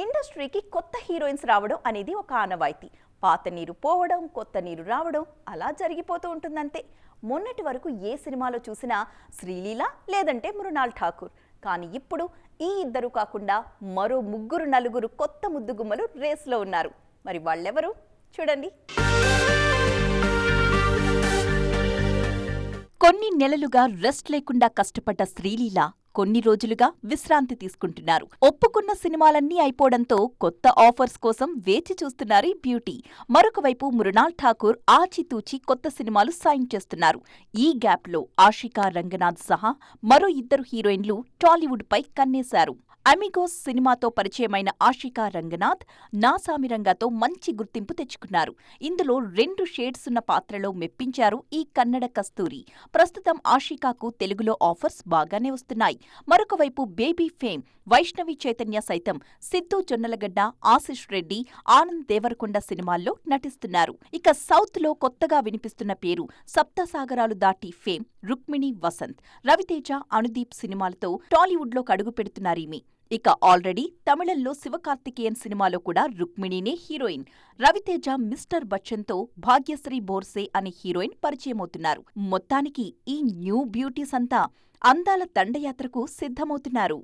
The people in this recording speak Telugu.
ఇండస్ట్రీకి కొత్త హీరోయిన్స్ రావడం అనేది ఒక ఆనవాయితీ. పాత నీరు పోవడం కొత్త నీరు రావడం అలా జరిగిపోతూ ఉంటుందంతే. మొన్నటి వరకు ఏ సినిమాలో చూసినా శ్రీలీల లేదంటే మృణాల్ ఠాకూర్. కానీ ఇప్పుడు ఈ ఇద్దరు కాకుండా మరో ముగ్గురు నలుగురు కొత్త ముద్దుగుమ్మలు రేస్లో ఉన్నారు. మరి వాళ్ళెవరు? చూడండి. కొన్ని నెలలుగా రెస్ట్ లేకుండా కష్టపడ్డ శ్రీలీల కొన్ని రోజులుగా విశ్రాంతి తీసుకుంటున్నారు. ఒప్పుకున్న సినిమాలన్నీ అయిపోవడంతో కొత్త ఆఫర్స్ కోసం వేచి చూస్తున్నారు ఈ బ్యూటీ. మరొకవైపు మృణాల్ ఠాకూర్ ఆచితూచి కొత్త సినిమాలు సైన్ చేస్తున్నారు. ఈ గ్యాప్లో ఆషికా రంగనాథ్ సహా మరో ఇద్దరు హీరోయిన్లు టాలీవుడ్ పై కన్నేశారు. అమిగోస్ సినిమాతో పరిచయమైన ఆషికా రంగనాథ్ నాసామిరంగాతో మంచి గుర్తింపు తెచ్చుకున్నారు. ఇందులో రెండు షేడ్స్ ఉన్న పాత్రలో మెప్పించారు ఈ కన్నడ కస్తూరి. ప్రస్తుతం ఆషికాకు తెలుగులో ఆఫర్స్ బాగానే వస్తున్నాయి. మరొక వైపు బేబీ ఫేమ్ వైష్ణవి చైతన్య సైతం సిద్ధు జొన్నలగడ్డ ఆశిష్ రెడ్డి ఆనంద్ దేవరకొండ సినిమాల్లో నటిస్తున్నారు. ఇక సౌత్లో కొత్తగా వినిపిస్తున్న పేరు సప్తసాగరాలు దాటి ఫేమ్ రుక్మిణి వసంత్. రవితేజ అనుదీప్ సినిమాలతో టాలీవుడ్లో కడుగు పెడుతున్నారీమె? ఇక ఆల్రెడీ తమిళంలో శివకార్తికేయన్ సినిమాలో కూడా రుక్మిణినే హీరోయిన్. రవితేజ మిస్టర్ బచ్చన్తో భాగ్యశ్రీ బోర్సే అనే హీరోయిన్ పరిచయమవుతున్నారు. మొత్తానికి ఈ న్యూ బ్యూటీస్ అంతా అందాల దండయాత్రకు సిద్ధమవుతున్నారు.